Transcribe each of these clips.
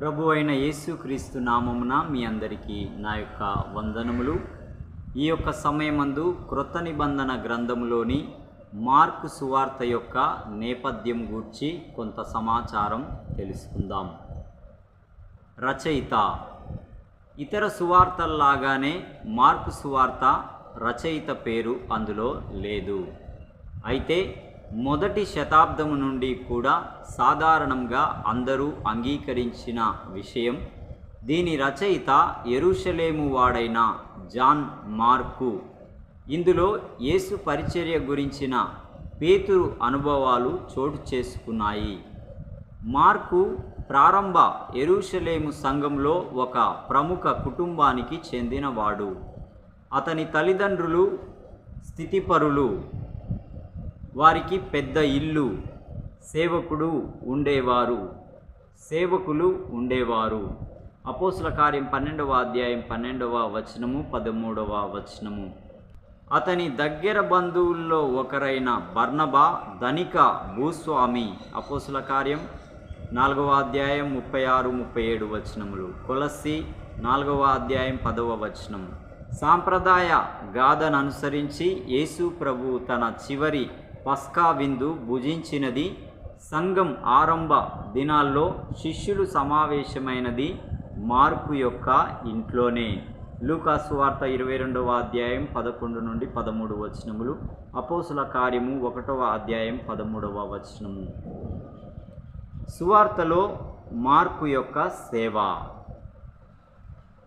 ప్రభు అయిన యేసుక్రీస్తు నామమున మీ అందరికీ నా యొక్క వందనములు. ఈ యొక్క సమయమందు క్రొత్త నిబంధన గ్రంథములోని మార్కు సువార్త యొక్క నేపథ్యం గూర్చి కొంత సమాచారం తెలుసుకుందాం. రచయిత. ఇతర సువార్తల్లాగానే మార్కు సువార్త రచయిత పేరు అందులో లేదు. అయితే మొదటి శతాబ్దము నుండి కూడా సాధారణంగా అందరూ అంగీకరించిన విషయం. దీని రచయిత ఎరుషలేము వాడైన జాన్ మార్కు. ఇందులో యేసు పరిచర్య గురించిన పేతురు అనుభవాలు చోటు చేసుకున్నాయి. మార్కు ప్రారంభ ఎరుషలేము సంఘంలో ఒక ప్రముఖ కుటుంబానికి చెందినవాడు. అతని తల్లిదండ్రులు స్థితిపరులు వారికి పెద్ద ఇల్లు. సేవకుడు ఉండేవారు. సేవకులు ఉండేవారు. అపోసుల కార్యం పన్నెండవ అధ్యాయం పన్నెండవ వచనము పదమూడవ వచనము. అతని దగ్గర బంధువుల్లో ఒకరైన బర్ణబా ధనిక భూస్వామి అపోసుల కార్యం నాలుగవ అధ్యాయం ముప్పై ఆరు ముప్పై ఏడు వచనములు. కొలస్సి నాలుగవ అధ్యాయం పదవ వచనం సాంప్రదాయ గాథను అనుసరించి యేసు ప్రభు తన చివరి పస్కా విందు భుజించినది. సంఘం ఆరంభ దినాల్లో శిష్యులు సమావేశమైనది మార్కు యొక్క ఇంట్లోనే. లూకాసు వార్త ఇరవై రెండవ అధ్యాయం పదకొండు నుండి పదమూడు వచనములు. అపోసుల కార్యము ఒకటవ అధ్యాయం పదమూడవ వచనము. సువార్తలో మార్కు యొక్క సేవ.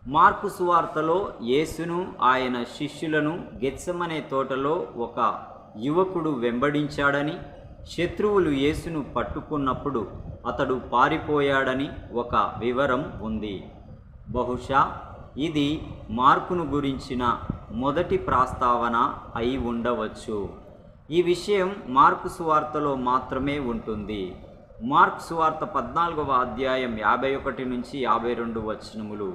మార్కు సువార్తలో యేసును ఆయన శిష్యులను గెత్సమనే తోటలో ఒక యువకుడు వెంబడించాడని శత్రువులు యేసును పట్టుకున్నప్పుడు అతడు పారిపోయాడని ఒక వివరం ఉంది. బహుశా ఇది మార్కును గురించిన మొదటి ప్రస్తావన అయి ఉండవచ్చు. ఈ విషయం మార్కు సువార్తలో మాత్రమే ఉంటుంది. మార్క్ సువార్త పద్నాలుగవ అధ్యాయం యాభై ఒకటి నుంచి యాభై రెండు వచనములు.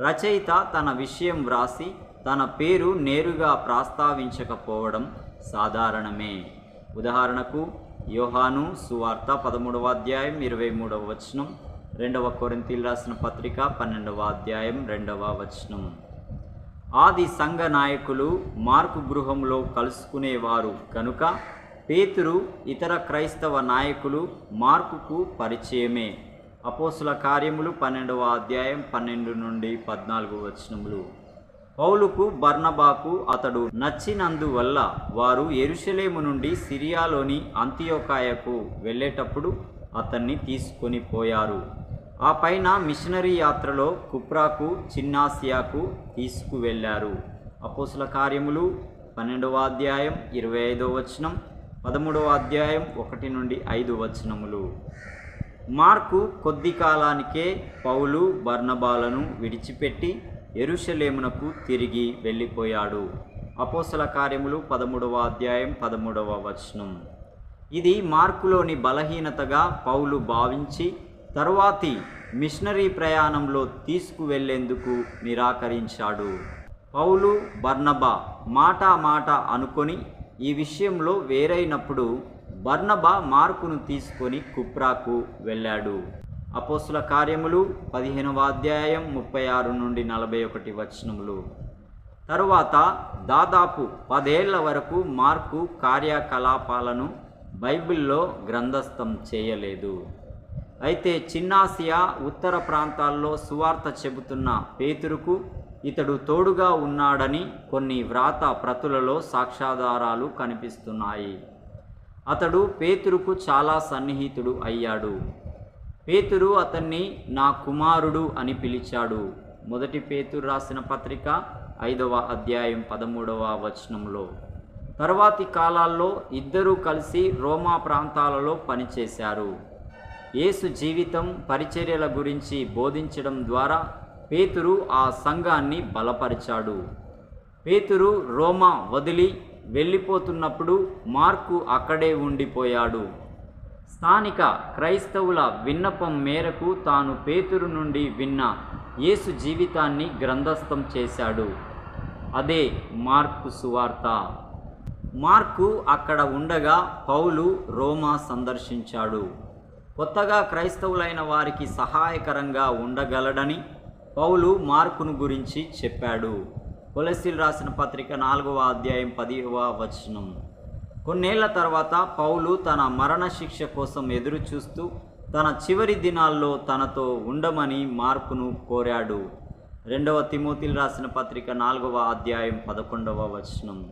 రచయిత తన విషయం వ్రాసి తన పేరు నేరుగా ప్రస్తావించకపోవడం సాధారణమే. ఉదాహరణకు యోహాను సువార్త పదమూడవ అధ్యాయం ఇరవై మూడవ వచనం రెండవ కొరింతీలు రాసిన పత్రిక పన్నెండవ అధ్యాయం రెండవ వచనం. ఆది సంఘ నాయకులు మార్కు గృహంలో కలుసుకునేవారు కనుక పేతురు ఇతర క్రైస్తవ నాయకులు మార్కుకు పరిచయమే. అపోసుల కార్యములు పన్నెండవ అధ్యాయం పన్నెండు నుండి పద్నాలుగు వచనములు. పౌలుకు బర్నబాకు అతడు నచ్చినందువల్ల వారు ఎరుషలేము నుండి సిరియాలోని అంత్యోకాయకు వెళ్ళేటప్పుడు అతన్ని తీసుకొని పోయారు. ఆ పైన మిషనరీ యాత్రలో కుప్రాకు చిన్నాసియాకు తీసుకువెళ్ళారు. అపోసుల కార్యములు పన్నెండవ అధ్యాయం ఇరవై ఐదవ వచనం పదమూడవ అధ్యాయం ఒకటి నుండి ఐదు వచనములు. మార్కు కొద్ది కాలానికే పౌలు బర్ణబాలను విడిచిపెట్టి ఎరుషలేమునకు తిరిగి వెళ్ళిపోయాడు. అపోసల కార్యములు పదమూడవ అధ్యాయం పదమూడవ వచనం. ఇది మార్కులోని బలహీనతగా పౌలు భావించి తరువాతి మిషనరీ ప్రయాణంలో తీసుకువెళ్ళేందుకు నిరాకరించాడు. పౌలు బర్నబా మాట మాట అనుకొని ఈ విషయంలో వేరైనప్పుడు బర్నబా మార్కును తీసుకొని కుప్రాకు వెళ్ళాడు. అపోసుల కార్యములు పదిహేనవ అధ్యాయం ముప్పై ఆరు నుండి నలభై ఒకటి వచనములు. తరువాత దాదాపు పదేళ్ళ వరకు మార్కు కార్యకలాపాలను బైబిల్లో గ్రంథస్థం చేయలేదు. అయితే చిన్నాసియా ఉత్తర ప్రాంతాల్లో సువార్త చెబుతున్న పేతురుకు ఇతడు తోడుగా ఉన్నాడని కొన్ని వ్రాత ప్రతులలో సాక్ష్యాధారాలు కనిపిస్తున్నాయి. అతడు పేతురుకు చాలా సన్నిహితుడు అయ్యాడు. పేతురు అతన్ని నా కుమారుడు అని పిలిచాడు. మొదటి పేతురు రాసిన పత్రిక ఐదవ అధ్యాయం పదమూడవ వచనంలో. తర్వాతి కాలాల్లో ఇద్దరూ కలిసి రోమా ప్రాంతాలలో పనిచేశారు. యేసు జీవితం పరిచర్యల గురించి బోధించడం ద్వారా పేతురు ఆ సంఘాన్ని బలపరిచాడు. పేతురు రోమా వదిలి వెళ్ళిపోతున్నప్పుడు మార్కు అక్కడే ఉండిపోయాడు. స్థానిక క్రైస్తవుల విన్నపం మేరకు తాను పేతురు నుండి విన్న యేసు జీవితాన్ని గ్రంథస్థం చేశాడు. అదే మార్కు సువార్త. మార్కు అక్కడ ఉండగా పౌలు రోమా సందర్శించాడు. కొత్తగా క్రైస్తవులైన వారికి సహాయకరంగా ఉండగలడని పౌలు మార్కును గురించి చెప్పాడు. కొలసిల్ రాసిన పత్రిక నాలుగవ అధ్యాయం పదివ వచనం. కొన్నేళ్ళ తర్వాత పౌలు తన మరణ శిక్ష కోసం ఎదురు చూస్తూ తన చివరి దినాల్లో తనతో ఉండమని మార్కును కోరాడు. రెండవ తిమోతిలు రాసిన పత్రిక నాలుగవ అధ్యాయం పదకొండవ వచనం.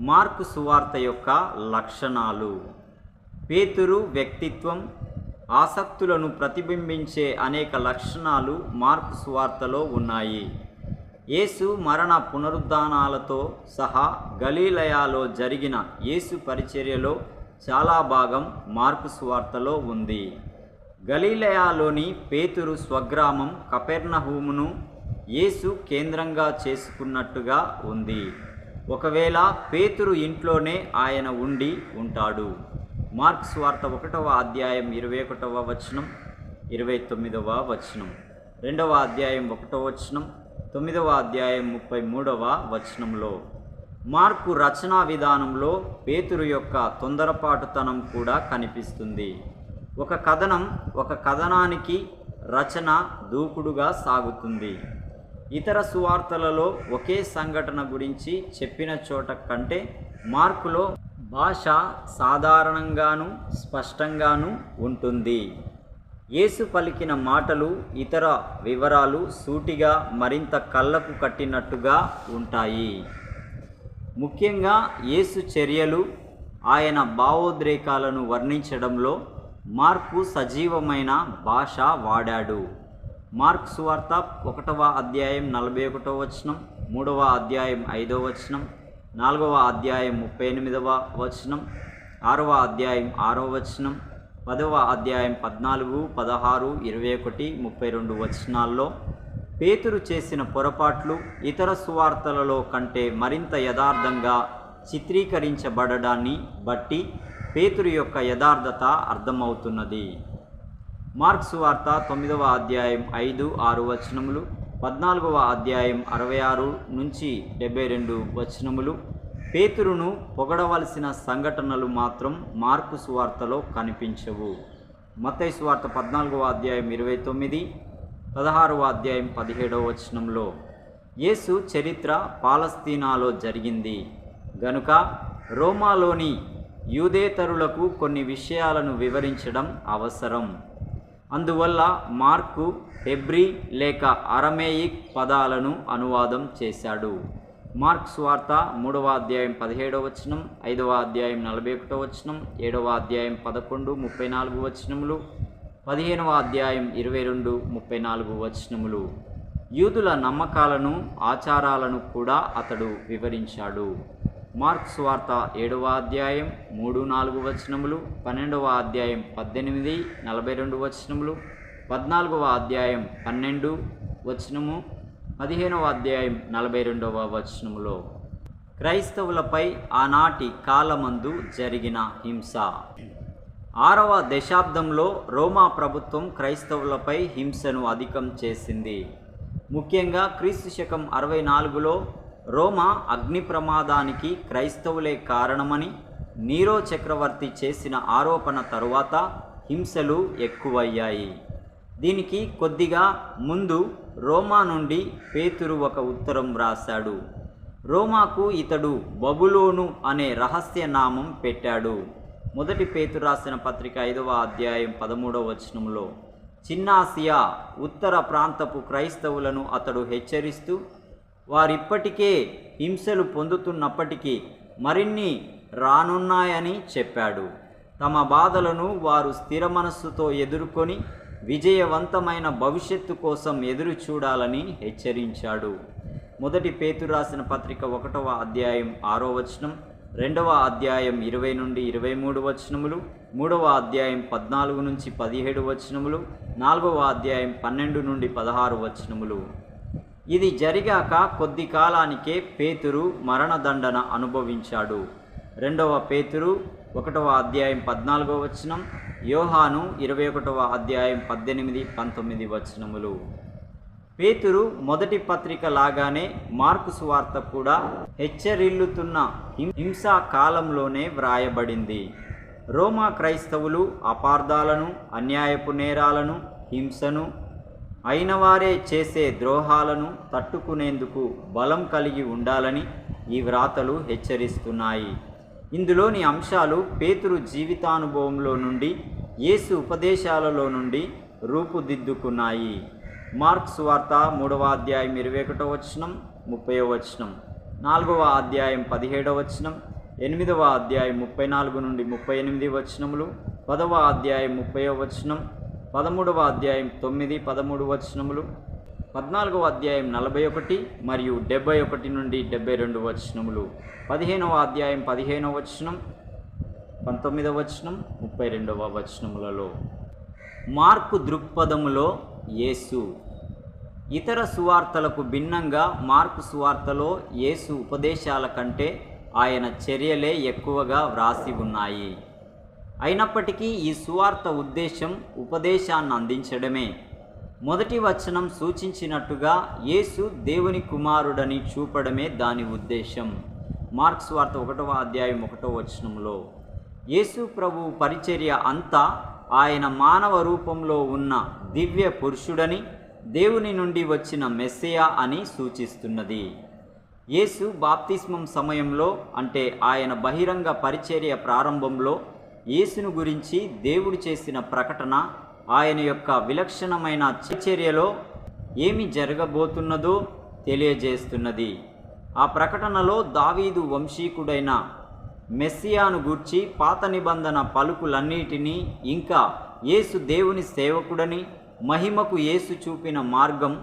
మార్కు సువార్త యొక్క లక్షణాలు. పేతురు వ్యక్తిత్వం ఆసక్తులను ప్రతిబింబించే అనేక లక్షణాలు మార్కు సువార్తలో ఉన్నాయి. యేసు మరణ పునరుద్ధానాలతో సహా గలీలయాలో జరిగిన యేసు పరిచర్యలో చాలా భాగం మార్కు సువార్తలో ఉంది. గలీలయాలోని పేతురు స్వగ్రామం కపెర్నహూమును యేసు కేంద్రంగా చేసుకున్నట్టుగా ఉంది. ఒకవేళ పేతురు ఇంట్లోనే ఆయన ఉండి ఉంటాడు. మార్క్స్ వార్త ఒకటవ అధ్యాయం ఇరవై ఒకటవ వచనం ఇరవై తొమ్మిదవ వచనం రెండవ అధ్యాయం ఒకటవ వచనం తొమ్మిదవ అధ్యాయం ముప్పై మూడవ వచనంలో మార్కు రచనా విధానంలో పేతురు యొక్క తొందరపాటుతనం కూడా కనిపిస్తుంది. ఒక కథనం ఒక కథనానికి రచన దూకుడుగా సాగుతుంది. ఇతర సువార్తలలో ఒకే సంఘటన గురించి చెప్పిన చోట కంటే మార్కులో భాష సాధారణంగాను స్పష్టంగాను ఉంటుంది. యేసు పలికిన మాటలు ఇతర వివరాలు సూటిగా మరింత కళ్ళకు కట్టినట్టుగా ఉంటాయి. ముఖ్యంగా యేసు చర్యలు ఆయన భావోద్రేకాలను వర్ణించడంలో మార్కు సజీవమైన భాష వాడాడు. మార్క్ సువార్త ఒకటవ అధ్యాయం నలభై ఒకటవ వచనం మూడవ అధ్యాయం ఐదవ వచనం నాలుగవ అధ్యాయం ముప్పై ఎనిమిదవ వచనం ఆరవ అధ్యాయం ఆరవ వచనం పదవ అధ్యాయం పద్నాలుగు పదహారు ఇరవై ఒకటి ముప్పై రెండు వచనాల్లో పేతురు చేసిన పొరపాట్లు ఇతర సువార్తలలో కంటే మరింత యథార్థంగా చిత్రీకరించబడడాన్ని బట్టి పేతురు యొక్క యథార్థత అర్థమవుతున్నది. మార్క్స్ వార్త తొమ్మిదవ అధ్యాయం ఐదు ఆరు వచనములు పద్నాలుగవ అధ్యాయం అరవై ఆరు నుంచి డెబ్బై రెండు వచనములు పేతురును పొగడవలసిన సంఘటనలు మాత్రం మార్కు సువార్తలో కనిపించవు. మతై సువార్త పద్నాలుగవ అధ్యాయం ఇరవై తొమ్మిది పదహారవ అధ్యాయం పదిహేడవ వచనంలో యేసు చరిత్ర పాలస్తీనాలో జరిగింది. గనుక రోమాలోని యూదేతరులకు కొన్ని విషయాలను వివరించడం అవసరం. అందువల్ల మార్కు హెబ్రీ లేక అరమేయిక్ పదాలను అనువాదం చేశాడు. మార్క్ స్వార్త మూడవ అధ్యాయం పదిహేడవ వచనం ఐదవ అధ్యాయం నలభై ఒకటో వచనం ఏడవ అధ్యాయం పదకొండు ముప్పై నాలుగు వచనములు పదిహేనవ అధ్యాయం ఇరవై రెండు ముప్పై నాలుగు వచనములు. యూదుల నమ్మకాలను ఆచారాలను కూడా అతడు వివరించాడు. మార్క్స్ వార్త ఏడవ అధ్యాయం మూడు నాలుగు వచనములు పన్నెండవ అధ్యాయం పద్దెనిమిది నలభై రెండు వచనములు పద్నాలుగవ అధ్యాయం పన్నెండు వచనము పదిహేనవ అధ్యాయం నలభై రెండవ వచనంలో క్రైస్తవులపై ఆనాటి కాలమందు జరిగిన హింస. ఆరవ దశాబ్దంలో రోమా ప్రభుత్వం క్రైస్తవులపై హింసను అధికం చేసింది. ముఖ్యంగా క్రీస్తు శకం అరవై నాలుగులో రోమా అగ్ని ప్రమాదానికి క్రైస్తవులే కారణమని నీరో చక్రవర్తి చేసిన ఆరోపణ తరువాత హింసలు ఎక్కువయ్యాయి. దీనికి కొద్దిగా ముందు రోమా నుండి పేతురు ఒక ఉత్తరం వ్రాశాడు. రోమాకు ఇతడు బబులోను అనే రహస్య నామం పెట్టాడు. మొదటి పేతురు రాసిన పత్రిక ఐదవ అధ్యాయం పదమూడవ వచనంలో చిన్నాసియా ఉత్తర ప్రాంతపు క్రైస్తవులను అతడు హెచ్చరిస్తూ వారిప్పటికే హింసలు పొందుతున్నప్పటికీ మరిన్ని రానున్నాయని చెప్పాడు. తమ బాధలను వారు స్థిర మనస్సుతో ఎదుర్కొని విజయవంతమైన భవిష్యత్తు కోసం ఎదురు చూడాలని హెచ్చరించాడు. మొదటి పేతు రాసిన పత్రిక ఒకటవ అధ్యాయం ఆరో వచనం రెండవ అధ్యాయం ఇరవై నుండి ఇరవై మూడు వచనములు మూడవ అధ్యాయం పద్నాలుగు నుంచి పదిహేడు వచనములు నాలుగవ అధ్యాయం పన్నెండు నుండి పదహారు వచనములు. ఇది జరిగాక కొద్ది కాలానికే పేతురు మరణదండన అనుభవించాడు. రెండవ పేతురు ఒకటవ అధ్యాయం పద్నాలుగవ వచనం యోహాను ఇరవై ఒకటవ అధ్యాయం పద్దెనిమిది పంతొమ్మిది వచనములు. పేతురు మొదటి పత్రిక లాగానే మార్కు సువార్త కూడా హెచ్చరిల్లుతున్న హింసా కాలంలోనే వ్రాయబడింది. రోమా క్రైస్తవులు అపార్థాలను అన్యాయపు నేరాలను హింసను అయినవారే చేసే ద్రోహాలను తట్టుకునేందుకు బలం కలిగి ఉండాలని ఈ వ్రాతలు హెచ్చరిస్తున్నాయి. ఇందులోని అంశాలు పేతురు జీవితానుభవంలో నుండి యేసు ఉపదేశాలలో నుండి రూపుదిద్దుకున్నాయి. మార్క్స్ వార్త మూడవ అధ్యాయం ఇరవై ఒకటో వచనం ముప్పై వచనం నాలుగవ అధ్యాయం పదిహేడవ వచనం ఎనిమిదవ అధ్యాయం ముప్పై నాలుగు నుండి ముప్పై ఎనిమిది వచనములు పదవ అధ్యాయం ముప్పై వచనం పదమూడవ అధ్యాయం తొమ్మిది పదమూడు వచనములు పద్నాలుగవ అధ్యాయం నలభై ఒకటి మరియు డెబ్బై ఒకటి నుండి డెబ్బై రెండు వచనములు. పదిహేనవ అధ్యాయం పదిహేనవ వచనం పంతొమ్మిదవ వచనం ముప్పై రెండవ వచనములలో. మార్కు దృక్పథములో యేసు. ఇతర సువార్తలకు భిన్నంగా మార్కు సువార్తలో యేసు ఉపదేశాల కంటే ఆయన చర్యలే ఎక్కువగా వ్రాసి ఉన్నాయి. అయినప్పటికీ ఈ సువార్త ఉద్దేశం ఉపదేశాన్ని అందించడమే. మొదటి వచనం సూచించినట్టుగా యేసు దేవుని కుమారుడని చూపడమే దాని ఉద్దేశం. మార్క్స్ వార్త ఒకటవ అధ్యాయం ఒకటవ వచనంలో యేసు ప్రభు పరిచర్య అంతా ఆయన మానవ రూపంలో ఉన్న దివ్య పురుషుడని దేవుని నుండి వచ్చిన మెస్సియా అని సూచిస్తున్నది. యేసు బాప్తిస్మం సమయంలో అంటే ఆయన బహిరంగ పరిచర్య ప్రారంభంలో యేసును గురించి దేవుడు చేసిన ప్రకటన ఆయన యొక్క విలక్షణమైన చర్యలో ఏమి జరగబోతున్నదో తెలియజేస్తున్నది. ఆ ప్రకటనలో దావీదు వంశీకుడైన మెస్సియాను గూర్చి పాత నిబంధన పలుకులన్నిటినీ ఇంకా యేసు దేవుని సేవకుడని మహిమకు యేసు చూపిన మార్గం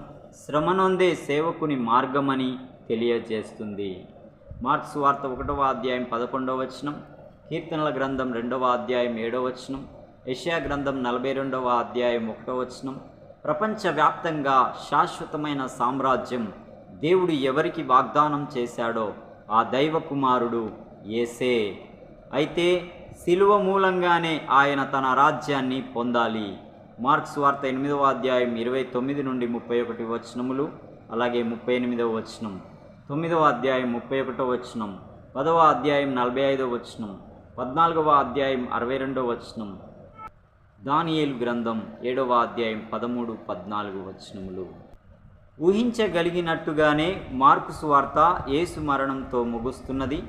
శ్రమనొందే సేవకుని మార్గమని తెలియజేస్తుంది. మార్క్స్ వార్త ఒకటవ అధ్యాయం పదకొండవ వచనం కీర్తనల గ్రంథం రెండవ అధ్యాయం ఏడవ వచనం యెషయా గ్రంథం నలభై రెండవ అధ్యాయం ఒకటో వచనం. ప్రపంచవ్యాప్తంగా శాశ్వతమైన సామ్రాజ్యం దేవుడు ఎవరికి వాగ్దానం చేశాడో ఆ దైవ కుమారుడు ఏసే అయితే శిలువ మూలంగానే ఆయన తన రాజ్యాన్ని పొందాలి. మార్క్స్ వార్త ఎనిమిదవ అధ్యాయం ఇరవై తొమ్మిది నుండి ముప్పై ఒకటి వచనములు అలాగే ముప్పై ఎనిమిదవ వచనం. తొమ్మిదవ అధ్యాయం ముప్పై ఒకటో వచనం పదవ అధ్యాయం నలభై ఐదవ వచనం పద్నాలుగవ అధ్యాయం అరవై రెండవ వచనం దానియేలు గ్రంథం ఏడవ అధ్యాయం పదమూడు పద్నాలుగు వచనములు. ఊహించగలిగినట్టుగానే మార్కు సువార్త యేసు మరణంతో ముగుస్తున్నది.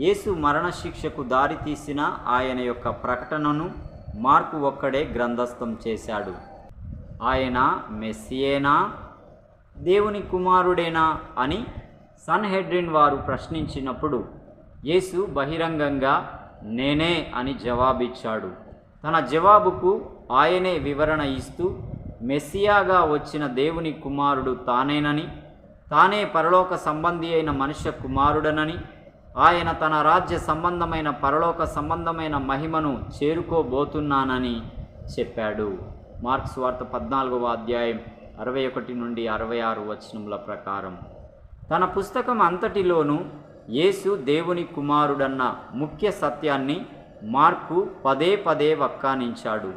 యేసు మరణశిక్షకు దారితీసిన ఆయన యొక్క ప్రకటనను మార్కు ఒక్కడే గ్రంథస్థం చేశాడు. ఆయన మెస్సియేనా? దేవుని కుమారుడేనా అని సన్హెడ్రిన్ వారు ప్రశ్నించినప్పుడు యేసు బహిరంగంగా నేనే అని జవాబిచ్చాడు. తన జవాబుకు ఆయనే వివరణ ఇస్తూ మెస్సియాగా వచ్చిన దేవుని కుమారుడు తానేనని తానే పరలోక సంబంధి అయిన మనుష్య కుమారుడనని ఆయన తన రాజ్య సంబంధమైన పరలోక సంబంధమైన మహిమను చేరుకోబోతున్నానని చెప్పాడు. మార్క్స్ వార్త పద్నాలుగవ అధ్యాయం అరవై ఒకటి నుండి అరవై ఆరు వచనముల ప్రకారం. తన పుస్తకం అంతటిలోనూ యేసు దేవుని కుమారుడన్న ముఖ్య సత్యాన్ని మార్కు పదే పదే వక్కానించాడు.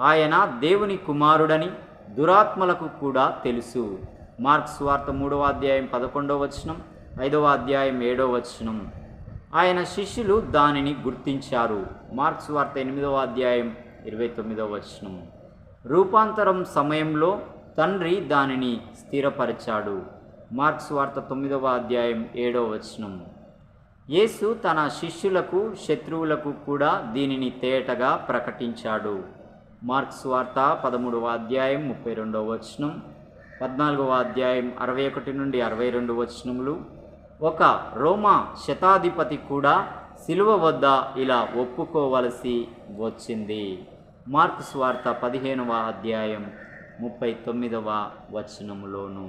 ఆయన దేవుని కుమారుడని దురాత్మలకు కూడా తెలుసు. మార్క్స్ వార్త మూడవ అధ్యాయం పదకొండవ వచనం ఐదవ అధ్యాయం ఏడవ వచనం. ఆయన శిష్యులు దానిని గుర్తించారు. మార్క్స్ వార్త ఎనిమిదవ అధ్యాయం ఇరవై తొమ్మిదవ వచనం. రూపాంతరం సమయంలో తండ్రి దానిని స్థిరపరిచాడు. మార్క్స్ వార్త తొమ్మిదవ అధ్యాయం ఏడవ వచనం. యేసు తన శిష్యులకు శత్రువులకు కూడా దీనిని తేటగా ప్రకటించాడు. మార్క్స్ వార్త పదమూడవ అధ్యాయం ముప్పై రెండవ వచనం పద్నాలుగవ అధ్యాయం అరవై ఒకటి నుండి అరవై రెండు వచనములు. ఒక రోమా శతాధిపతి కూడా శిలువ వద్ద ఇలా ఒప్పుకోవలసి వచ్చింది. మార్క్స్ వార్త పదిహేనవ అధ్యాయం ముప్పై తొమ్మిదవ వచనములోను.